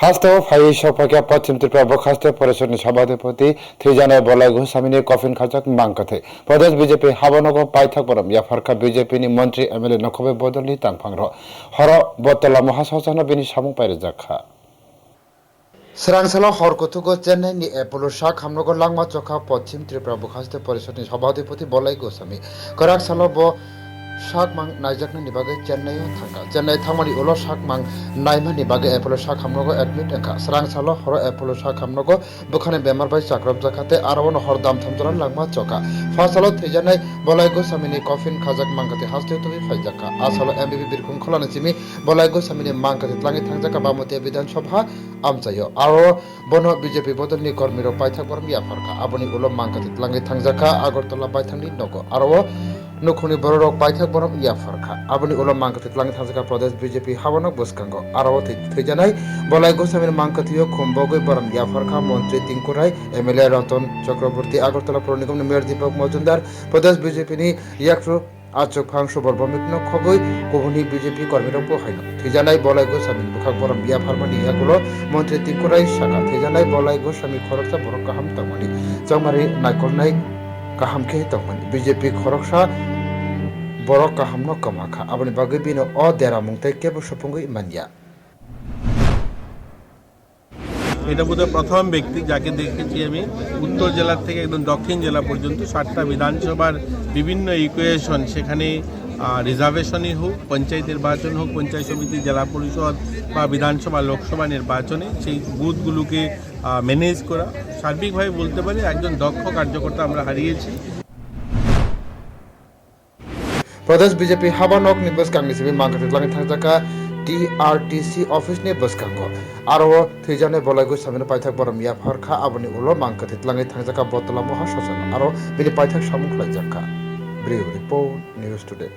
ಹಾಸ್ಟೋ ಫೈಶ್ ಪಕ್ಯ ಪಶ್ಚಿಮ ತ್ರಿಪುರಾ ಬುಕ್ ಪರಿಷತ್ನ ಸಭಾಧಿಪತಿ ಥ್ರಿಜಾನ ಬಲಾಯ್ ಗೋಸ್ವಾಮಿನಿ कफिन खाचक मांग कथे प्रदेश बीजेपी हाबनगो पाइथक परम या फरखा बीजेपी मंत्री एमएलए नखबे बदलनि तांफां र हर बतला महासचन बिनि सामुं पाइरे जाखा सोरांसाला हरकथुगो चेन्नाइनि एपोलो शाख हामनगो लांमा चखा पश्चिम त्रिपुरा बुखास्ते परिषदनि सभाधिपति बलाय गोस्वामी कराकसाला ब শ্রাংসালা হরকথুগো চেন্নাইনি এপোলো শাহ হামনগর লাংমা চখা পশ্চিম ত্রিপুরা বুখাস্তে পরিষদनि সভাধিপতি বলাই গোস্বামী করাক সালো ব শাক মাং নাইজাকনি বাগে চেন্নাই থাকা। চেন্নাই থামানি উলো শাক মাং নাইমানি বাগে এপোলো শাক হামনগো এডমিট একা। স্রাং সালো হর এপোলো শাক হামনগো বুখানে বেমার বাই চাকরব জাখাতে আরবন হর দাম থামজরান লাংমা চকা। ফার্স্ট সালো থ্রিজানাই বলাই গোস্বামীনি কফিন খাজাক মাংকাতে হাসতে তুমি ফাইজাকা। আসালো এমবিবি বিরকুম খলানি চিমি বলাই গোস্বামীনি মাংকাতে ত্লাঙি থাংজাকা বামতে বিধানসভা আমচাইও। আরও বন বিজেপি বদলনি কর্মীর পাইথাক বরম ইয়াফারকা আবনি উলম মাংকাতে ত্লাঙি থাংজাকা, আগরতলা পাইথাংনি নগ। আরও নুখুনি বড় পাইথাক বরম ইয়াফারকা আবনি উলম মাংকাতে ত্লাঙি থাংজাকা প্রদেশ বিজেপি হাবনক বসকাঙ্গ। আরও থৈজানাই বলাই গোস্বামীর মাংকাতীয় খুম্বগৈ বরম ইয়াফারকা মন্ত্রী তিঙ্কুরাই এমএলএ রতন চক্রবর্তী, আগরতলা পৌর নিগম মেয়র দীপক মজুমদার, প্রদেশ বিজেপিনি ইয়াকফ্রু আচক ফাংস বর্বমিগ্ন খবই কুহনি বিজেপি কর্মীরা পোহাইন থিজানাই বলাই গোস্বামী বুখাক বরম বিয়া ফার্মানি ইয়াগুলো মন্ত্রী তিকুরাই শাখা। থিজানাই বলাই গোস্বামী খরকসা বরক কাহাম তংমানি চংমারি নাইকলনাই কাহামকে তখন বিজেপি খরকসা বড় কাহাম ন কমাখা। আবনি বাগৈ বিনো অ দেরা মুংতাই কেবো সপঙ্গই মানিয়া। এটা বোধহয় প্রথম ব্যক্তি যাকে দেখেছি আমি। উত্তর জেলার থেকে একদম দক্ষিণ জেলা পর্যন্ত সাতটা বিধানসভার বিভিন্ন ইকুয়েশন সেখানে রিজার্ভেশনই হোক পঞ্চায়েত নির্বাচন হোক পঞ্চায়েত সমিতি জেলা পরিষদ বা বিধানসভা লোকসভা নির্বাচনে সেই বুথগুলোকে ম্যানেজ করা সার্বিকভাবে বলতে পারি একজন দক্ষ কার্যকর্তা আমরা হারিয়েছি प्रदेश बीजेपी हाबानक नि बसकांनि सिबि मांगते tlangni thangjaka টিআরটিসি অফিসনি বসকাঙ্গ আরো থৈজানে বলাইগু সামিনে পাইথাক বরম ইয়া ফারখা আবনি উলো মাংকাতে tlangni thangjaka বতলা মহাশাসন আরো বিনি পাইথাক সামুখ লাইজাকা ব্রিউ রিপোর্ট নিউজ টুডে